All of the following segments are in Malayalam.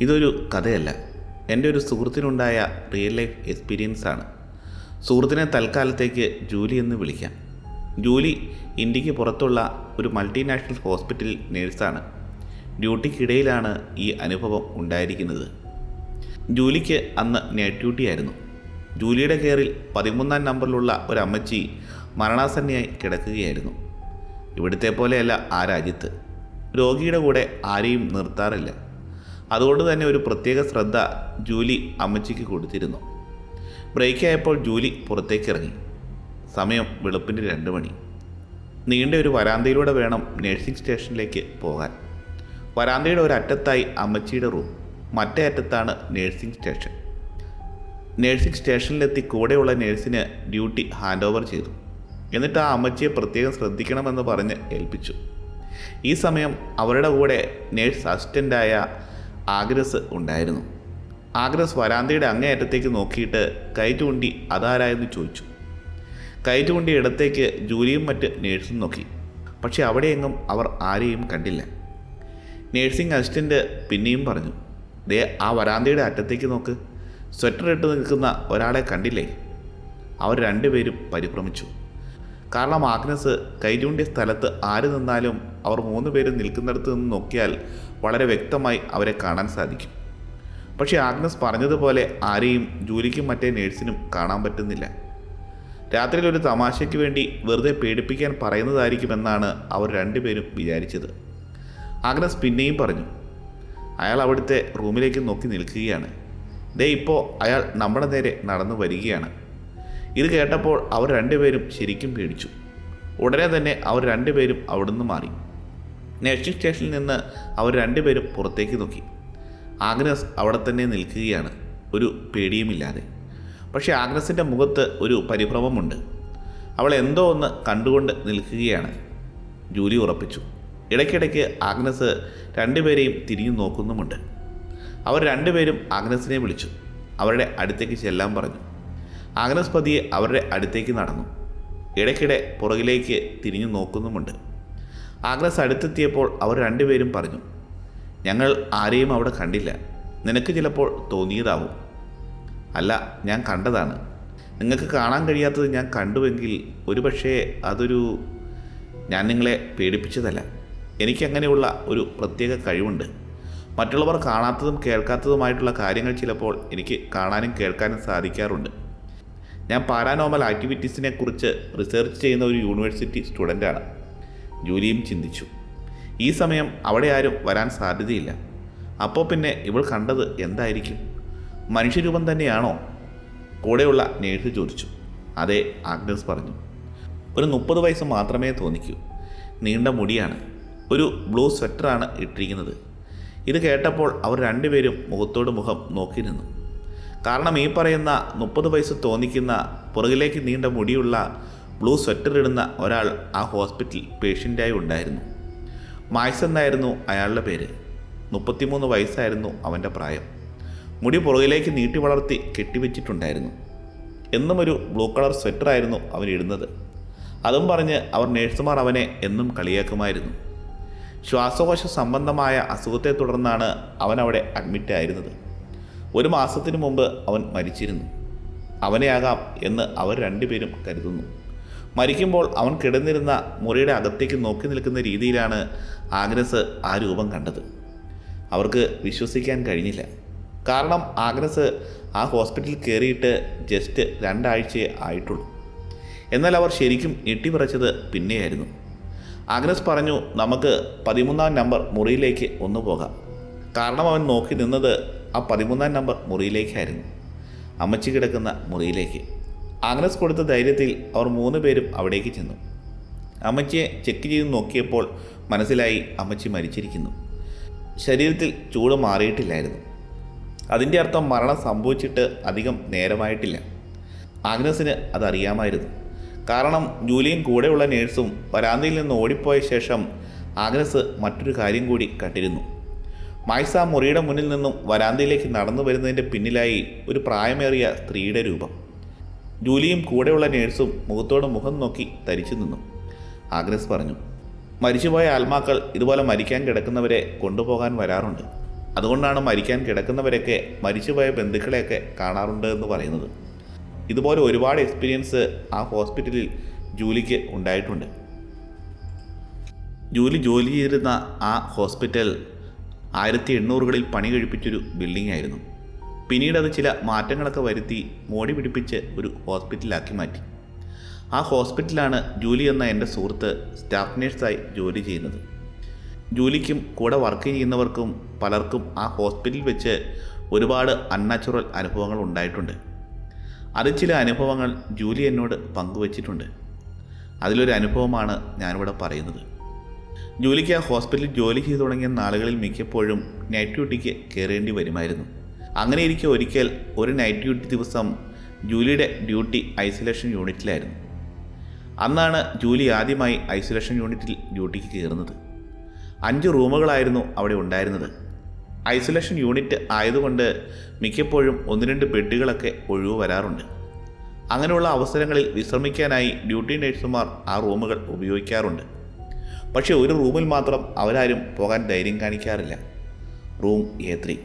ഇതൊരു കഥയല്ല. എന്റെ ഒരു സുഹൃത്തിനുണ്ടായ റിയൽ ലൈഫ് എക്സ്പീരിയൻസ് ആണ്. സുഹൃത്തിനെ തൽക്കാലത്തേക്ക് ജൂലി എന്ന് വിളിക്കാം. ജൂലി ഇന്ത്യയ്ക്ക് പുറത്തുള്ള ഒരു മൾട്ടിനാഷണൽ ഹോസ്പിറ്റൽ നേഴ്സാണ് ഡ്യൂട്ടിക്കിടയിലാണ് ഈ അനുഭവം ഉണ്ടായിരിക്കുന്നത്. ജൂലിക്ക് അന്ന് നൈറ്റ് ഡ്യൂട്ടി ആയിരുന്നു. ജൂലിയുടെ കെയറിൽ പതിമൂന്നാം നമ്പറിലുള്ള ഒരു അമ്മച്ചി മരണാസന്നയായി കിടക്കുകയായിരുന്നു. ഇവിടുത്തെ പോലെയല്ല ആ രാജ്യത്ത്. രോഗിയുടെ കൂടെ ആരെയും നിർത്താറില്ല. അതുകൊണ്ട് തന്നെ ഒരു പ്രത്യേക ശ്രദ്ധ ജൂലി അമ്മച്ചിക്ക് കൊടുത്തിരുന്നു. ബ്രേക്ക് ആയപ്പോൾ ജൂലി പുറത്തേക്ക് ഇറങ്ങി സമയം വെളുപ്പിന്റെ രണ്ട് മണി. നീണ്ട ഒരു വരാന്തയിലൂടെ വേണം നഴ്സിംഗ് സ്റ്റേഷനിലേക്ക് പോകാൻ. വരാന്തയുടെ ഒരു അറ്റത്തായി അമ്മച്ചിയുടെ റൂം. മറ്റേ അറ്റത്താണ് നഴ്സിംഗ് സ്റ്റേഷൻ. നഴ്സിംഗ് സ്റ്റേഷനിലെത്തി കൂടെയുള്ള നഴ്സിന് ഡ്യൂട്ടി ഹാൻഡ് ഓവർ ചെയ്തു. എന്നിട്ട് ആ അമ്മച്ചിയെ പ്രത്യേകം ശ്രദ്ധിക്കണമെന്ന് പറഞ്ഞ് ഏൽപ്പിച്ചു. ഈ സമയം അവരുടെ കൂടെ നേഴ്സ് അസിസ്റ്റന്റായ ആഗ്രസ് ഉണ്ടായിരുന്നു. ആഗ്രസ് വരാന്തയുടെ അങ്ങേയറ്റത്തേക്ക് നോക്കിയിട്ട് കൈ ചൂണ്ടി അതാരായെന്ന് ചോദിച്ചു. കൈ ചൂണ്ടി ഇടത്തേക്ക് ജൂലിയും മറ്റ് നേഴ്സും നോക്കി. പക്ഷേ അവിടെയെങ്ങും അവർ ആരെയും കണ്ടില്ല. നേഴ്സിംഗ് അസിസ്റ്റന്റ് പിന്നെയും പറഞ്ഞു ദേ ആ വരാന്തയുടെ അറ്റത്തേക്ക് നോക്ക്. സ്വെറ്റർ ഇട്ട് നിൽക്കുന്ന ഒരാളെ കണ്ടില്ലേ? അവർ രണ്ടുപേരും പരിഭ്രമിച്ചു. കാരണം ആഗ്നസ് കൈചൂണ്ടിയ സ്ഥലത്ത് ആര് നിന്നാലും അവർ മൂന്ന് പേരും നിൽക്കുന്നിടത്ത് നിന്ന് നോക്കിയാൽ വളരെ വ്യക്തമായി അവരെ കാണാൻ സാധിക്കും. പക്ഷേ ആഗ്നസ് പറഞ്ഞതുപോലെ ആരെയും ജൂലിക്കും മറ്റേ നേഴ്സിനും കാണാൻ പറ്റുന്നില്ല. രാത്രിയിൽ ഒരു തമാശയ്ക്ക് വേണ്ടി വെറുതെ പേടിപ്പിക്കാൻ പറയുന്നതായിരിക്കുമെന്നാണ് അവർ രണ്ടുപേരും വിചാരിച്ചത്. ആഗ്നസ് പിന്നെയും പറഞ്ഞു അയാൾ അവിടുത്തെ റൂമിലേക്ക് നോക്കി നിൽക്കുകയാണ്. ദേ ഇപ്പോൾ അയാൾ നമ്മുടെ നേരെ നടന്നു വരികയാണ്. ഇത് കേട്ടപ്പോൾ അവർ രണ്ടുപേരും ശരിക്കും പേടിച്ചു. ഉടനെ തന്നെ അവർ രണ്ടുപേരും അവിടുന്ന് മാറി. നഴ്സിംഗ് സ്റ്റേഷനിൽ നിന്ന് അവർ രണ്ടുപേരും പുറത്തേക്ക് നോക്കി. ആഗ്നസ് അവിടെ തന്നെ നിൽക്കുകയാണ്. ഒരു പേടിയുമില്ലാതെ. പക്ഷേ ആഗ്നസിന്റെ മുഖത്ത് ഒരു പരിഭ്രമമുണ്ട്. അവൾ എന്തോ ഒന്ന് കണ്ടുകൊണ്ട് നിൽക്കുകയാണ്. ജൂലി ഉറപ്പിച്ചു. ഇടയ്ക്കിടയ്ക്ക് ആഗ്നസ് രണ്ടുപേരെയും തിരിഞ്ഞു നോക്കുന്നുമുണ്ട്. അവർ രണ്ടുപേരും ആഗ്നസിനെ വിളിച്ചു. അവരുടെ അടുത്തേക്ക് ചെല്ലാൻ പറഞ്ഞു. ആഗ്നസ് പതിയെ അവരുടെ അടുത്തേക്ക് നടന്നു. ഇടയ്ക്കിടെ പുറകിലേക്ക് തിരിഞ്ഞു നോക്കുന്നുമുണ്ട്. ആഗ്നസ് അടുത്തെത്തിയപ്പോൾ അവർ രണ്ടുപേരും പറഞ്ഞു ഞങ്ങൾ ആരെയും അവിടെ കണ്ടില്ല. നിനക്ക് ചിലപ്പോൾ തോന്നിയതാവും. അല്ല ഞാൻ കണ്ടതാണ്. നിങ്ങൾക്ക് കാണാൻ കഴിയാത്തത് ഞാൻ കണ്ടുവെങ്കിൽ ഒരുപക്ഷേ അതൊരു ഞാൻ നിങ്ങളെ പേടിപ്പിച്ചതല്ല. എനിക്കങ്ങനെയുള്ള ഒരു പ്രത്യേക കഴിവുണ്ട്. മറ്റുള്ളവർ കാണാത്തതും കേൾക്കാത്തതുമായിട്ടുള്ള കാര്യങ്ങൾ ചിലപ്പോൾ എനിക്ക് കാണാനും കേൾക്കാനും സാധിക്കാറുണ്ട്. ഞാൻ പാരാനോമൽ ആക്ടിവിറ്റീസിനെ കുറിച്ച് റിസർച്ച് ചെയ്യുന്ന ഒരു യൂണിവേഴ്സിറ്റി സ്റ്റുഡന്റാണ് ജൂലിയും ചിന്തിച്ചു. ഈ സമയം അവിടെ ആരും വരാൻ സാധ്യതയില്ല. അപ്പോൾ പിന്നെ ഇവൾ കണ്ടത് എന്തായിരിക്കും? മനുഷ്യരൂപം തന്നെയാണോ? കൂടെയുള്ള നേഴ്സ് ചോദിച്ചു. അതെ ആഗ്നസ് പറഞ്ഞു. ഒരു മുപ്പത് വയസ്സ് മാത്രമേ തോന്നിക്കൂ. നീണ്ട മുടിയാണ്. ഒരു ബ്ലൂ സ്വെറ്ററാണ് ഇട്ടിരിക്കുന്നത്. ഇത് കേട്ടപ്പോൾ അവർ രണ്ടുപേരും മുഖത്തോട് മുഖം നോക്കി നിന്നു. കാരണം ഈ പറയുന്ന മുപ്പത് വയസ്സ് തോന്നിക്കുന്ന പുറകിലേക്ക് നീണ്ട മുടിയുള്ള ബ്ലൂ സ്വെറ്റർ ഇടുന്ന ഒരാൾ ആ ഹോസ്പിറ്റൽ പേഷ്യന്റായി ഉണ്ടായിരുന്നു. മായ്സ് എന്നായിരുന്നു അയാളുടെ പേര്. മുപ്പത്തിമൂന്ന് വയസ്സായിരുന്നു അവന്റെ പ്രായം. മുടി പുറകിലേക്ക് നീട്ടി വളർത്തി കെട്ടിവെച്ചിട്ടുണ്ടായിരുന്നു. എന്നും ഒരു ബ്ലൂ കളർ സ്വെറ്ററായിരുന്നു അവൻ ഇടുന്നത്. അതും പറഞ്ഞ് അവർ നേഴ്സുമാർ അവനെ എന്നും കളിയാക്കുമായിരുന്നു. ശ്വാസകോശ സംബന്ധമായ അസുഖത്തെ തുടർന്നാണ് അവൻ അവിടെ അഡ്മിറ്റ് ആയിരുന്നത്. ഒരു മാസത്തിനു മുമ്പ് അവൻ മരിച്ചിരുന്നു. അവനെയാകാം എന്ന് അവർ രണ്ടുപേരും കരുതുന്നു. മരിക്കുമ്പോൾ അവൻ കിടന്നിരുന്ന മുറിയുടെ അകത്തേക്ക് നോക്കി നിൽക്കുന്ന രീതിയിലാണ് ആഗ്രസ് ആ രൂപം കണ്ടത്. അവർക്ക് വിശ്വസിക്കാൻ കഴിഞ്ഞില്ല. കാരണം ആഗ്രസ് ആ ഹോസ്പിറ്റലിൽ കയറിയിട്ട് ജസ്റ്റ് രണ്ടാഴ്ചയെ ആയിട്ടുള്ളൂ. എന്നാൽ അവർ ശരിക്കും ഞെട്ടിപ്പറച്ചത് പിന്നെയായിരുന്നു. ആഗ്രസ് പറഞ്ഞു നമുക്ക് പതിമൂന്നാം നമ്പർ മുറിയിലേക്ക് ഒന്ന് പോകാം. കാരണം അവൻ നോക്കി നിന്നത് ആ പതിമൂന്നാം നമ്പർ മുറിയിലേക്കായിരുന്നു. അമ്മച്ചി കിടക്കുന്ന മുറിയിലേക്ക്. ആഗ്നസ് കൊടുത്ത ധൈര്യത്തിൽ അവർ മൂന്ന് പേരും അവിടേക്ക് ചെന്നു. അമ്മച്ചിയെ ചെക്ക് ചെയ്ത് നോക്കിയപ്പോൾ മനസ്സിലായി അമ്മച്ചി മരിച്ചിരിക്കുന്നു. ശരീരത്തിൽ ചൂട് മാറിയിട്ടില്ലായിരുന്നു. അതിന്റെ അർത്ഥം മരണം സംഭവിച്ചിട്ട് അധികം നേരമായിട്ടില്ല. ആഗ്നസിന് അതറിയാമായിരുന്നു. കാരണം ജൂലിയും കൂടെയുള്ള നേഴ്സും വരാന്തയിൽ നിന്ന് ഓടിപ്പോയ ശേഷം ആഗ്നസ് മറ്റൊരു കാര്യം കൂടി കണ്ടിരുന്നു. മായ്സ മുറിയുടെ മുന്നിൽ നിന്നും വരാന്തയിലേക്ക് നടന്നു വരുന്നതിന്റെ പിന്നിലായി ഒരു പ്രായമേറിയ സ്ത്രീയുടെ രൂപം. ജൂലിയും കൂടെയുള്ള നേഴ്സും മുഖത്തോട് മുഖം നോക്കി തരിച്ചു നിന്നു. ആഗ്രസ് പറഞ്ഞു മരിച്ചുപോയ ആത്മാക്കൾ ഇതുപോലെ മരിക്കാൻ കിടക്കുന്നവരെ കൊണ്ടുപോകാൻ വരാറുണ്ട്. അതുകൊണ്ടാണ് മരിക്കാൻ കിടക്കുന്നവരൊക്കെ മരിച്ചുപോയ ബന്ധുക്കളെയൊക്കെ കാണാറുണ്ട് എന്ന് പറയുന്നത്. ഇതുപോലെ ഒരുപാട് എക്സ്പീരിയൻസ് ആ ഹോസ്പിറ്റലിൽ ജൂലിക്ക് ഉണ്ടായിട്ടുണ്ട്. ജൂലി ജോലി ചെയ്തിരുന്ന ആ ഹോസ്പിറ്റൽ ആയിരത്തി എണ്ണൂറുകളിൽ പണി കഴിപ്പിച്ചൊരു ബിൽഡിംഗ് ആയിരുന്നു പിന്നീട് അത് ചില മാറ്റങ്ങളൊക്കെ വരുത്തി മോടി പിടിപ്പിച്ച് ഒരു ഹോസ്പിറ്റലാക്കി മാറ്റി. ആ ഹോസ്പിറ്റലാണ് ജൂലി എന്ന എന്റെ സുഹൃത്ത് സ്റ്റാഫ് നേഴ്സായി ജോലി ചെയ്യുന്നത്. ജൂലിക്കും കൂടെ വർക്ക് ചെയ്യുന്നവർക്കും പലർക്കും ആ ഹോസ്പിറ്റലിൽ വെച്ച് ഒരുപാട് അൺനാച്ചുറൽ അനുഭവങ്ങൾ ഉണ്ടായിട്ടുണ്ട്. അത് ചില അനുഭവങ്ങൾ ജൂലി എന്നോട് പങ്കുവച്ചിട്ടുണ്ട്. അതിലൊരു അനുഭവമാണ് ഞാനിവിടെ പറയുന്നത്. ജോലിക്ക് ആ ഹോസ്പിറ്റലിൽ ജോലി ചെയ്തു തുടങ്ങിയ നാളുകളിൽ മിക്കപ്പോഴും നൈറ്റ് ഡ്യൂട്ടിക്ക് കയറേണ്ടി വരുമായിരുന്നു. അങ്ങനെ ഇരിക്കെ ഒരിക്കൽ ഒരു നൈറ്റ് ഡ്യൂട്ടി ദിവസം ജൂലിയുടെ ഡ്യൂട്ടി ഐസൊലേഷൻ യൂണിറ്റിലായിരുന്നു അന്നാണ് ജൂലി ആദ്യമായി ഐസൊലേഷൻ യൂണിറ്റിൽ ഡ്യൂട്ടിക്ക് കയറുന്നത്. അഞ്ച് റൂമുകളായിരുന്നു അവിടെ ഉണ്ടായിരുന്നത്. ഐസൊലേഷൻ യൂണിറ്റ് ആയതുകൊണ്ട് മിക്കപ്പോഴും ഒന്ന് രണ്ട് ബെഡുകളൊക്കെ ഒഴിവ് വരാറുണ്ട്. അങ്ങനെയുള്ള അവസരങ്ങളിൽ വിശ്രമിക്കാനായി ഡ്യൂട്ടി നഴ്സുമാർ ആ റൂമുകൾ ഉപയോഗിക്കാറുണ്ട്. പക്ഷേ ഒരു റൂമിൽ മാത്രം അവരാരും പോകാൻ ധൈര്യം കാണിക്കാറില്ല. റൂം എ ത്രീ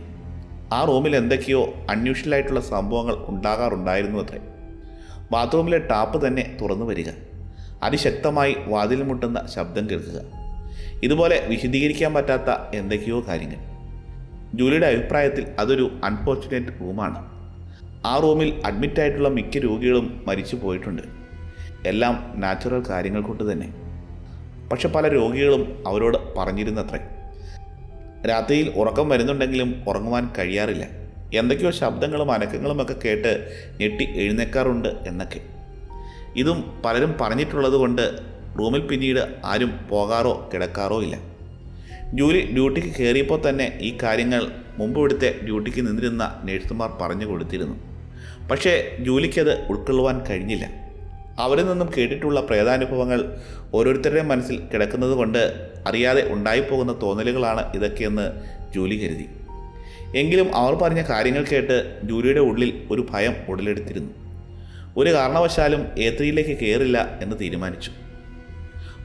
ആ റൂമിൽ എന്തൊക്കെയോ അൺയൂഷ്വലായിട്ടുള്ള സംഭവങ്ങൾ ഉണ്ടാകാറുണ്ടായിരുന്നു അത്രേ. ബാത്റൂമിലെ ടാപ്പ് തന്നെ തുറന്നു വരിക. അതിശക്തമായി വാതിൽ മുട്ടുന്ന ശബ്ദം കേൾക്കുക. ഇതുപോലെ വിശദീകരിക്കാൻ പറ്റാത്ത എന്തൊക്കെയോ കാര്യങ്ങൾ. ജൂലിയുടെ അഭിപ്രായത്തിൽ അതൊരു അൺഫോർച്ചുനേറ്റ് റൂമാണ് ആ റൂമിൽ അഡ്മിറ്റായിട്ടുള്ള മിക്ക രോഗികളും മരിച്ചു പോയിട്ടുണ്ട് എല്ലാം നാച്ചുറൽ കാര്യങ്ങൾ കൊണ്ട് തന്നെ. പക്ഷെ പല രോഗികളും അവരോട് പറഞ്ഞിരുന്നത്രേ. രാത്രിയിൽ ഉറക്കം വരുന്നുണ്ടെങ്കിലും ഉറങ്ങുവാൻ കഴിയാറില്ല. എന്തൊക്കെയോ ശബ്ദങ്ങളും അനക്കങ്ങളും ഒക്കെ കേട്ട് ഞെട്ടി എഴുന്നേക്കാറുണ്ട് എന്നൊക്കെ. ഇതും പലരും പറഞ്ഞിട്ടുള്ളത് കൊണ്ട് റൂമിൽ പിന്നീട് ആരും പോകാറോ കിടക്കാറോ ഇല്ല. ജൂലി ഡ്യൂട്ടിക്ക് കയറിയപ്പോൾ തന്നെ ഈ കാര്യങ്ങൾ മുമ്പ് ഇവിടുത്തെ ഡ്യൂട്ടിക്ക് നിന്നിരുന്ന നേഴ്സുമാർ പറഞ്ഞു കൊടുത്തിരുന്നു. പക്ഷേ ജൂലിക്കത് ഉൾക്കൊള്ളുവാൻ കഴിഞ്ഞില്ല. അവരിൽ നിന്നും കേട്ടിട്ടുള്ള പ്രേതാനുഭവങ്ങൾ ഓരോരുത്തരുടെയും മനസ്സിൽ കിടക്കുന്നത് കൊണ്ട് അറിയാതെ ഉണ്ടായിപ്പോകുന്ന തോന്നലുകളാണ് ഇതൊക്കെയെന്ന് ജൂലി കരുതി. എങ്കിലും അവർ പറഞ്ഞ കാര്യങ്ങൾ കേട്ട് ജൂലിയുടെ ഉള്ളിൽ ഒരു ഭയം ഉടലെടുത്തിരുന്നു. ഒരു കാരണവശാലും ഏത്രിയിലേക്ക് കയറില്ല എന്ന് തീരുമാനിച്ചു.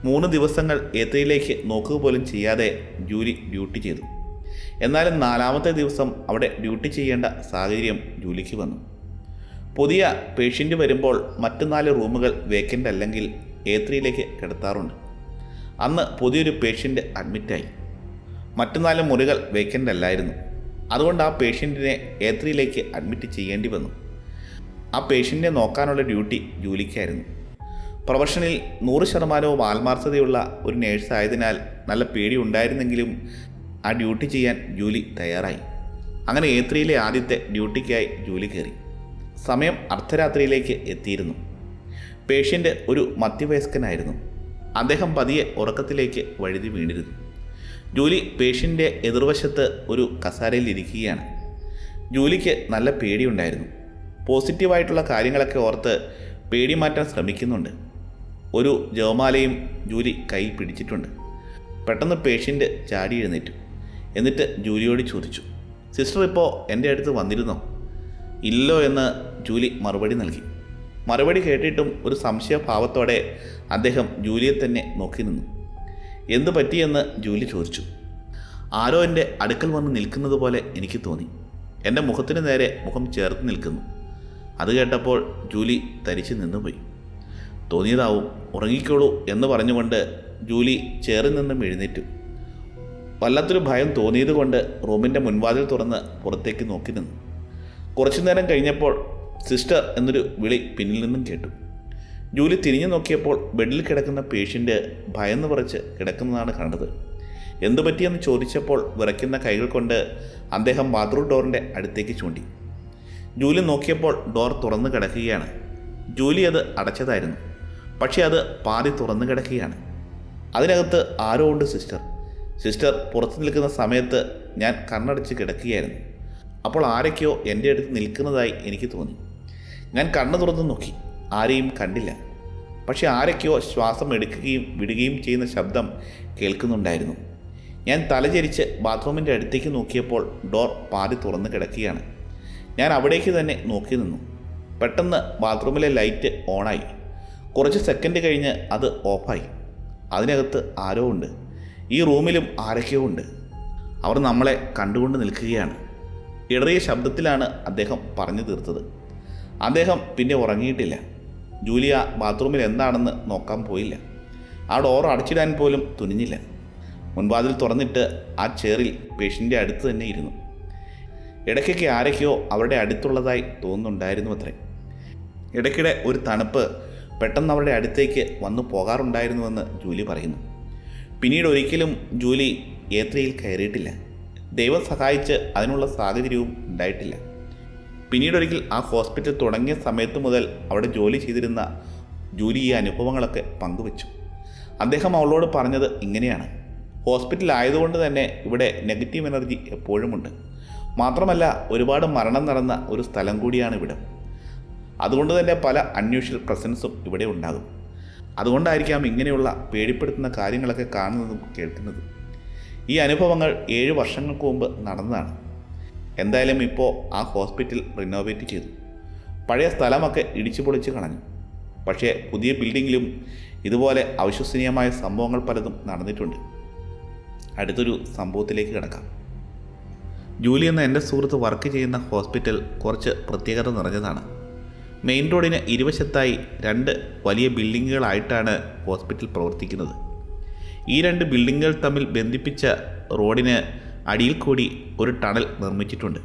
മൂന്ന് ദിവസങ്ങൾ ഏത്രിയിലേക്ക് നോക്കുക പോലും ചെയ്യാതെ ജൂലി ഡ്യൂട്ടി ചെയ്തു. എന്നാലും നാലാമത്തെ ദിവസം അവിടെ ഡ്യൂട്ടി ചെയ്യേണ്ട സാഹചര്യം ജൂലിക്ക് വന്നു. പുതിയ പേഷ്യന്റ് വരുമ്പോൾ മറ്റു നാല് റൂമുകൾ വേക്കന്റ് അല്ലെങ്കിൽ എ ത്രീയിലേക്ക് കിടത്താറുണ്ട്. അന്ന് പുതിയൊരു പേഷ്യന്റ് അഡ്മിറ്റായി മറ്റു നാല് മുറികൾ വേക്കന്റ് അല്ലായിരുന്നു. അതുകൊണ്ട് ആ പേഷ്യന്റിനെ എ ത്രീയിലേക്ക് അഡ്മിറ്റ് ചെയ്യേണ്ടി വന്നു. ആ പേഷ്യന്റിനെ നോക്കാനുള്ള ഡ്യൂട്ടി ജോലിക്കായിരുന്നു. പ്രൊഫഷനിൽ നൂറ് ശതമാനവും ആത്മാർത്ഥതയുള്ള ഒരു നേഴ്സ് ആയതിനാൽ നല്ല പേടി ഉണ്ടായിരുന്നെങ്കിലും ആ ഡ്യൂട്ടി ചെയ്യാൻ ജൂലി തയ്യാറായി. അങ്ങനെ എ ത്രീയിലെ ആദ്യത്തെ ഡ്യൂട്ടിക്കായി ജൂലി കയറി. സമയം അർദ്ധരാത്രിയിലേക്ക് എത്തിയിരുന്നു. പേഷ്യന്റ് ഒരു മധ്യവയസ്കനായിരുന്നു. അദ്ദേഹം പതിയെ ഉറക്കത്തിലേക്ക് വഴുതി വീണിരുന്നു. ജൂലി പേഷ്യന്റെ എതിർവശത്ത് ഒരു കസാരയിൽ ഇരിക്കുകയാണ്. ജൂലിക്ക് നല്ല പേടിയുണ്ടായിരുന്നു. പോസിറ്റീവായിട്ടുള്ള കാര്യങ്ങളൊക്കെ ഓർത്ത് പേടി മാറ്റാൻ ശ്രമിക്കുന്നുണ്ട്. ഒരു ജവമാലയും ജൂലി കൈ പിടിച്ചിട്ടുണ്ട്. പെട്ടെന്ന് പേഷ്യന്റ് ചാടി എഴുന്നേറ്റു. എന്നിട്ട് ജൂലിയോട് ചോദിച്ചു സിസ്റ്റർ ഇപ്പോൾ എന്റെ അടുത്ത് വന്നിരുന്നോ? ഇല്ലോ എന്ന് ജൂലി മറുപടി നൽകി. മറുപടി കേട്ടിട്ടും ഒരു സംശയഭാവത്തോടെ അദ്ദേഹം ജൂലിയെ തന്നെ നോക്കി നിന്നു. എന്തു പറ്റിയെന്ന് ജൂലി ചോദിച്ചു. ആരോ എന്റെ അടുക്കൽ വന്ന് നിൽക്കുന്നത് പോലെ എനിക്ക് തോന്നി. എന്റെ മുഖത്തിന് നേരെ മുഖം ചേർത്ത് നിൽക്കുന്നു. അത് കേട്ടപ്പോൾ ജൂലി തരിച്ചു നിന്നുപോയി. തോന്നിയതാവും ഉറങ്ങിക്കോളൂ എന്ന് പറഞ്ഞുകൊണ്ട് ജൂലി ചേറിൽ നിന്നും എഴുന്നേറ്റു. വല്ലാത്തൊരു ഭയം തോന്നിയതുകൊണ്ട് റൂമിന്റെ മുൻവാതിൽ തുറന്ന് പുറത്തേക്ക് നോക്കി നിന്നു. കുറച്ചു നേരം കഴിഞ്ഞപ്പോൾ സിസ്റ്റർ എന്നൊരു വിളി പിന്നിൽ നിന്നും കേട്ടു. ജൂലി തിരിഞ്ഞു നോക്കിയപ്പോൾ ബെഡിൽ കിടക്കുന്ന പേഷ്യന്റ് ഭയന്ന് പറിച്ച് കിടക്കുന്നതാണ് കണ്ടത്. എന്തു പറ്റിയെന്ന് ചോദിച്ചപ്പോൾ വിറയ്ക്കുന്ന കൈകൾ കൊണ്ട് അദ്ദേഹം ബാത്റൂം ഡോറിന്റെ അടുത്തേക്ക് ചൂണ്ടി. ജൂലി നോക്കിയപ്പോൾ ഡോർ തുറന്നു കിടക്കുകയാണ്. ജൂലി അത് അടച്ചതായിരുന്നു. പക്ഷേ അത് പാതി തുറന്നു കിടക്കുകയാണ്. അതിനകത്ത് ആരോ ഉണ്ട് സിസ്റ്റർ. സിസ്റ്റർ പുറത്ത് നിൽക്കുന്ന സമയത്ത് ഞാൻ കണ്ണടച്ച് കിടക്കുകയായിരുന്നു. അപ്പോൾ ആരൊക്കെയോ എന്റെ അടുത്ത് നിൽക്കുന്നതായി എനിക്ക് തോന്നി. ഞാൻ കണ്ണു തുറന്ന് നോക്കി. ആരെയും കണ്ടില്ല. പക്ഷെ ആരൊക്കെയോ ശ്വാസം എടുക്കുകയും വിടുകയും ചെയ്യുന്ന ശബ്ദം കേൾക്കുന്നുണ്ടായിരുന്നു. ഞാൻ തലചരിച്ച് ബാത്റൂമിന്റെ അടുത്തേക്ക് നോക്കിയപ്പോൾ ഡോർ പാതി തുറന്ന് കിടക്കുകയാണ്. ഞാൻ അവിടേക്ക് തന്നെ നോക്കി നിന്നു. പെട്ടെന്ന് ബാത്റൂമിലെ ലൈറ്റ് ഓണായി. കുറച്ച് സെക്കൻഡ് കഴിഞ്ഞ് അത് ഓഫായി. അതിനകത്ത് ആരോ ഉണ്ട്. ഈ റൂമിലും ആരൊക്കെയോ ഉണ്ട്. അവർ നമ്മളെ കണ്ടുകൊണ്ട് നിൽക്കുകയാണ്. ഇടറിയ ശബ്ദത്തിലാണ് അദ്ദേഹം പറഞ്ഞു തീർത്തത്. അദ്ദേഹം പിന്നെ ഉറങ്ങിയിട്ടില്ല. ജൂലിയ ബാത്റൂമിൽ എന്താണെന്ന് നോക്കാൻ പോയില്ല. ആ ഡോർ അടച്ചിടാൻ പോലും തുനിഞ്ഞില്ല. മുൻവാതിൽ തുറന്നിട്ട് ആ ചെയറിൽ പേഷ്യന്റെ അടുത്ത് തന്നെ ഇരുന്നു. ഇടയ്ക്കൊക്കെ ആരൊക്കെയോ അവരുടെ അടുത്തുള്ളതായി തോന്നുന്നുണ്ടായിരുന്നു അത്രേ. ഇടയ്ക്കിടെ ഒരു തണുപ്പ് പെട്ടെന്ന് അവരുടെ അടുത്തേക്ക് വന്നു പോകാറുണ്ടായിരുന്നുവെന്ന് ജൂലി പറയുന്നു. പിന്നീട് ഒരിക്കലും ജൂലി ഏത്രയിൽ കയറിയിട്ടില്ല. ദൈവം സഹായിച്ച് അതിനുള്ള സാഹചര്യവും ഉണ്ടായിട്ടില്ല. പിന്നീടൊരിക്കൽ ആ ഹോസ്പിറ്റൽ തുടങ്ങിയ സമയത്ത് മുതൽ അവിടെ ജോലി ചെയ്തിരുന്ന ജൂലി ഈ അനുഭവങ്ങളൊക്കെ പങ്കുവച്ചു. അദ്ദേഹം അവളോട് പറഞ്ഞത് ഇങ്ങനെയാണ്. ഹോസ്പിറ്റൽ ആയതുകൊണ്ട് തന്നെ ഇവിടെ നെഗറ്റീവ് എനർജി എപ്പോഴുമുണ്ട്. മാത്രമല്ല ഒരുപാട് മരണം നടന്ന ഒരു സ്ഥലം കൂടിയാണ് ഇവിടെ. അതുകൊണ്ട് തന്നെ പല അൺയൂഷ്വൽ പ്രസൻസും ഇവിടെ ഉണ്ടാകും. അതുകൊണ്ടായിരിക്കാം ഇങ്ങനെയുള്ള പേടിപ്പെടുത്തുന്ന കാര്യങ്ങളൊക്കെ കാണുന്നതും കേൾക്കുന്നതും. ഈ അനുഭവങ്ങൾ ഏഴ് വർഷങ്ങൾക്ക് മുമ്പ് നടന്നതാണ്. എന്തായാലും ഇപ്പോൾ ആ ഹോസ്പിറ്റൽ റിനോവേറ്റ് ചെയ്തു. പഴയ സ്ഥലമൊക്കെ ഇടിച്ചു പൊളിച്ച് കളഞ്ഞു. പക്ഷേ പുതിയ ബിൽഡിങ്ങിലും ഇതുപോലെ അവിശ്വസനീയമായ സംഭവങ്ങൾ പലതും നടന്നിട്ടുണ്ട്. അടുത്തൊരു സംഭവത്തിലേക്ക് കിടക്കാം. ജൂലി എന്ന എന്റെ സുഹൃത്ത് വർക്ക് ചെയ്യുന്ന ഹോസ്പിറ്റൽ കുറച്ച് പ്രത്യേകത നിറഞ്ഞതാണ്. മെയിൻ റോഡിന് ഇരുവശത്തായി രണ്ട് വലിയ ബിൽഡിങ്ങുകളായിട്ടാണ് ഹോസ്പിറ്റൽ പ്രവർത്തിക്കുന്നത്. ഈ രണ്ട് ബിൽഡിങ്ങുകൾ തമ്മിൽ ബന്ധിപ്പിച്ച റോഡിന് അടിയിൽ കൂടി ഒരു ടണൽ നിർമ്മിച്ചിട്ടുണ്ട്.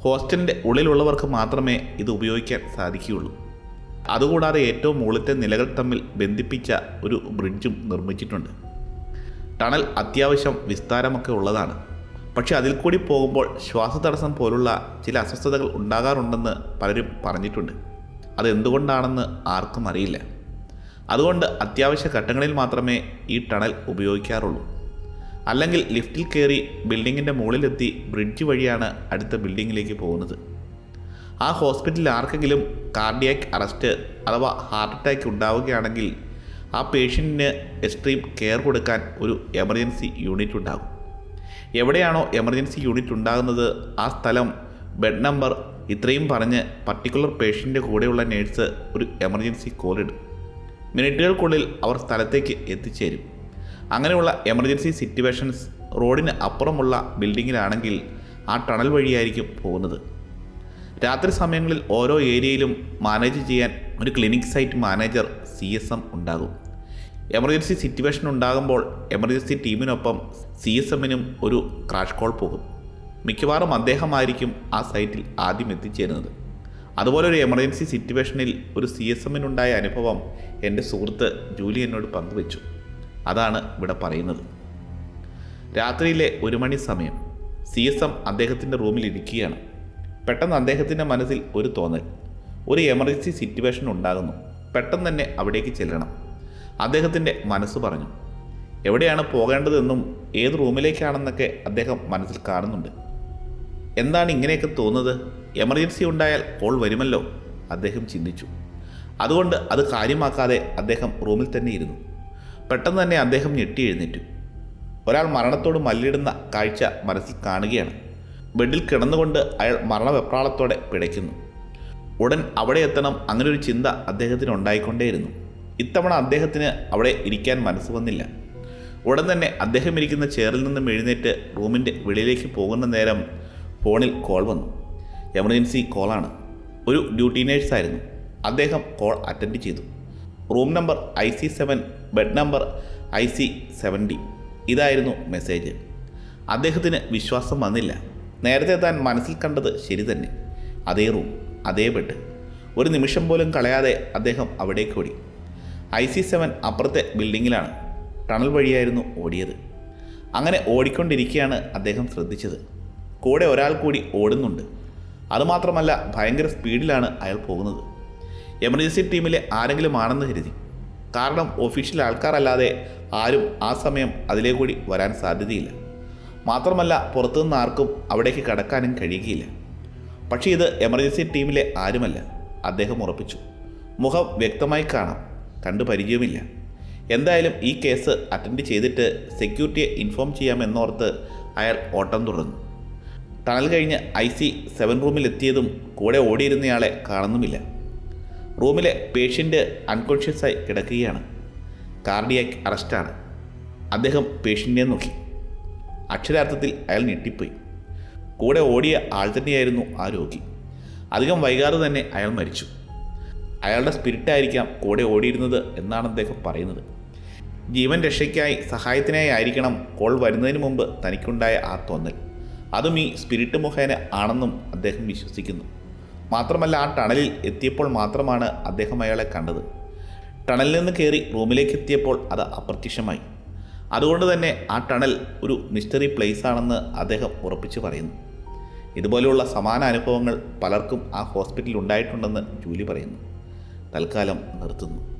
ഹോസ്റ്റലിന്റെ ഉള്ളിലുള്ളവർക്ക് മാത്രമേ ഇത് ഉപയോഗിക്കാൻ സാധിക്കുകയുള്ളൂ. അതുകൂടാതെ ഏറ്റവും മുകളിലത്തെ നിലകൾ തമ്മിൽ ബന്ധിപ്പിച്ച ഒരു ബ്രിഡ്ജും നിർമ്മിച്ചിട്ടുണ്ട്. ടണൽ അത്യാവശ്യം വിസ്താരമൊക്കെ ഉള്ളതാണ്. പക്ഷെ അതിൽ കൂടി പോകുമ്പോൾ ശ്വാസതടസ്സം പോലുള്ള ചില അസ്വസ്ഥതകൾ ഉണ്ടാകാറുണ്ടെന്ന് പലരും പറഞ്ഞിട്ടുണ്ട്. അതെന്തുകൊണ്ടാണെന്ന് ആർക്കും അറിയില്ല. അതുകൊണ്ട് അത്യാവശ്യ ഘട്ടങ്ങളിൽ മാത്രമേ ഈ ടണൽ ഉപയോഗിക്കാറുള്ളൂ. അല്ലെങ്കിൽ ലിഫ്റ്റിൽ കയറി ബിൽഡിങ്ങിന്റെ മുകളിലെത്തി ബ്രിഡ്ജ് വഴിയാണ് അടുത്ത ബിൽഡിങ്ങിലേക്ക് പോകുന്നത്. ആ ഹോസ്പിറ്റലിൽ ആർക്കെങ്കിലും കാർഡിയാക് അറസ്റ്റ് അഥവാ ഹാർട്ട് അറ്റാക്ക് ഉണ്ടാവുകയാണെങ്കിൽ ആ പേഷ്യന്റിന് എക്സ്ട്രീം കെയർ കൊടുക്കാൻ ഒരു എമർജൻസി യൂണിറ്റ് ഉണ്ടാകും. എവിടെയാണോ എമർജൻസി യൂണിറ്റ് ഉണ്ടാകുന്നത് ആ സ്ഥലം ബെഡ് നമ്പർ ഇത്രയും പറഞ്ഞ് പർട്ടിക്കുലർ പേഷ്യന്റെ കൂടെയുള്ള നേഴ്സ് ഒരു എമർജൻസി കോൾ കോളിടും മിനിറ്റുകൾക്കുള്ളിൽ അവർ സ്ഥലത്തേക്ക് എത്തിച്ചേരും. അങ്ങനെയുള്ള എമർജൻസി സിറ്റുവേഷൻസ് റോഡിന് അപ്പുറമുള്ള ബിൽഡിങ്ങിലാണെങ്കിൽ ആ ടണൽ വഴിയായിരിക്കും പോകുന്നത്. രാത്രി സമയങ്ങളിൽ ഓരോ ഏരിയയിലും മാനേജ് ചെയ്യാൻ ഒരു clinic site manager C S M ഉണ്ടാകും. എമർജൻസി സിറ്റുവേഷൻ ഉണ്ടാകുമ്പോൾ എമർജൻസി ടീമിനൊപ്പം സി എസ് എമ്മിനും ഒരു ക്രാഷ് കോൾ പോകും. മിക്കവാറും അദ്ദേഹമായിരിക്കും ആ സൈറ്റിൽ ആദ്യം എത്തിച്ചേരുന്നത്. അതുപോലെ ഒരു എമർജൻസി സിറ്റുവേഷനിൽ ഒരു സി എസ് എമ്മിനുണ്ടായ അനുഭവം എന്റെ സുഹൃത്ത് ജൂലി എന്നോട് പങ്കുവച്ചു. അതാണ് ഇവിടെ പറയുന്നത്. രാത്രിയിലെ ഒരു മണി സമയം. സി എസ് എം അദ്ദേഹത്തിന്റെ റൂമിൽ ഇരിക്കുകയാണ്. പെട്ടെന്ന് അദ്ദേഹത്തിന്റെ മനസ്സിൽ ഒരു തോന്നൽ ഒരു എമർജൻസി സിറ്റുവേഷൻ ഉണ്ടാകുന്നു. പെട്ടെന്ന് തന്നെ അവിടേക്ക് ചെല്ലണം. അദ്ദേഹത്തിന്റെ മനസ്സ് പറഞ്ഞു എവിടെയാണ് പോകേണ്ടതെന്നും ഏത് റൂമിലേക്കാണെന്നൊക്കെ അദ്ദേഹം മനസ്സിൽ കാണുന്നുണ്ട്. എന്താണ് ഇങ്ങനെയൊക്കെ തോന്നുന്നത്? എമർജൻസി ഉണ്ടായാൽ കോൾ വരുമല്ലോ? അദ്ദേഹം ചിന്തിച്ചു. അതുകൊണ്ട് അത് കാര്യമാക്കാതെ അദ്ദേഹം റൂമിൽ തന്നെ ഇരുന്നു. പെട്ടെന്ന് തന്നെ അദ്ദേഹം ഞെട്ടി എഴുന്നേറ്റു. ഒരാൾ മരണത്തോട് മല്ലിടുന്ന കാഴ്ച മനസ്സിൽ കാണുകയാണ്. ബെഡിൽ കിടന്നുകൊണ്ട് അയാൾ മരണവെപ്രാളത്തോടെ പിടയ്ക്കുന്നു. ഉടൻ അവിടെ എത്തണം അങ്ങനെ ഒരു ചിന്ത അദ്ദേഹത്തിന് ഉണ്ടായിക്കൊണ്ടേയിരുന്നു. ഇത്തവണ അദ്ദേഹത്തിന് അവിടെ ഇരിക്കാൻ മനസ്സ് വന്നില്ല. ഉടൻ തന്നെ അദ്ദേഹം ഇരിക്കുന്ന ചെയറിൽ നിന്നും എഴുന്നേറ്റ് റൂമിന്റെ വെളിയിലേക്ക് പോകുന്ന നേരം ഫോണിൽ കോൾ വന്നു. എമർജൻസി കോളാണ്. ഒരു ഡ്യൂട്ടി നേഴ്സായിരുന്നു. അദ്ദേഹം കോൾ അറ്റൻഡ് ചെയ്തു. Room number I C seven bed number I C seventy. ഇതായിരുന്നു മെസ്സേജ്. അദ്ദേഹത്തിന് വിശ്വാസം വന്നില്ല. നേരത്തെ താൻ മനസ്സിൽ കണ്ടത് ശരി തന്നെ. അതേ റൂം അതേ ബെഡ്. ഒരു നിമിഷം പോലും കളയാതെ അദ്ദേഹം അവിടേക്ക് ഓടി. ഐ സി സെവൻ അപ്പുറത്തെ ബിൽഡിങ്ങിലാണ്. ടണൽ വഴിയായിരുന്നു ഓടിയത്. അങ്ങനെ ഓടിക്കൊണ്ടിരിക്കുകയാണ് അദ്ദേഹം ശ്രദ്ധിച്ചത്. കൂടെ ഒരാൾ കൂടി ഓടുന്നുണ്ട്. അതുമാത്രമല്ല ഭയങ്കര സ്പീഡിലാണ് അയാൾ പോകുന്നത്. എമർജൻസി ടീമിലെ ആരെങ്കിലും ആണെന്ന് കരുതി. കാരണം ഒഫീഷ്യൽ ആൾക്കാരല്ലാതെ ആരും ആ സമയം അതിലേ കൂടി വരാൻ സാധ്യതയില്ല. മാത്രമല്ല പുറത്തുനിന്ന് ആർക്കും അവിടേക്ക് കടക്കാനും കഴിയുകയില്ല. പക്ഷേ ഇത് എമർജൻസി ടീമിലെ ആരുമല്ല അദ്ദേഹം ഉറപ്പിച്ചു. മുഖം വ്യക്തമായി കാണാം കണ്ടു പരിചയമില്ല എന്തായാലും ഈ കേസ് അറ്റൻഡ് ചെയ്തിട്ട് സെക്യൂരിറ്റിയെ ഇൻഫോം ചെയ്യാമെന്നോർത്ത് അയാൾ ഓട്ടം തുടർന്നു. ടണൽ കഴിഞ്ഞ് ഐ സി സെവൻ റൂമിലെത്തിയതും കൂടെ ഓടിയിരുന്നയാളെ കാണുന്നുമില്ല. റൂമിലെ പേഷ്യന്റ് അൺകോൺഷ്യസായി കിടക്കുകയാണ്. കാർഡിയാക് അറസ്റ്റാണ്. അദ്ദേഹം പേഷ്യന്റെ നോക്കി. അക്ഷരാർത്ഥത്തിൽ അയാൾ ഞെട്ടിപ്പോയി. കൂടെ ഓടിയ ആൾ തന്നെയായിരുന്നു ആ രോഗി. അധികം വൈകാതെ തന്നെ അയാൾ മരിച്ചു. അയാളുടെ സ്പിരിറ്റായിരിക്കാം കൂടെ ഓടിയിരുന്നത് എന്നാണ് അദ്ദേഹം പറയുന്നത്. ജീവൻ രക്ഷയ്ക്കായി സഹായത്തിനായി ആയിരിക്കണം കോൾ വരുന്നതിന് മുമ്പ് തനിക്കുണ്ടായ ആ തോന്നൽ. അതും ഈ സ്പിരിറ്റ് മുഖേന ആണെന്നും അദ്ദേഹം വിശ്വസിക്കുന്നു. മാത്രമല്ല ആ ടണലിൽ എത്തിയപ്പോൾ മാത്രമാണ് അദ്ദേഹം അയാളെ കണ്ടത്. ടണലിൽ നിന്ന് കയറി റൂമിലേക്ക് എത്തിയപ്പോൾ അത് അപ്രത്യക്ഷമായി. അതുകൊണ്ട് തന്നെ ആ ടണൽ ഒരു മിസ്റ്ററി പ്ലേസ് ആണെന്ന് അദ്ദേഹം ഉറപ്പിച്ചു പറയുന്നു. ഇതുപോലെയുള്ള സമാന അനുഭവങ്ങൾ പലർക്കും ആ ഹോസ്പിറ്റലിൽ ഉണ്ടായിട്ടുണ്ടെന്ന് ജൂലി പറയുന്നു. തൽക്കാലം നിർത്തുന്നു.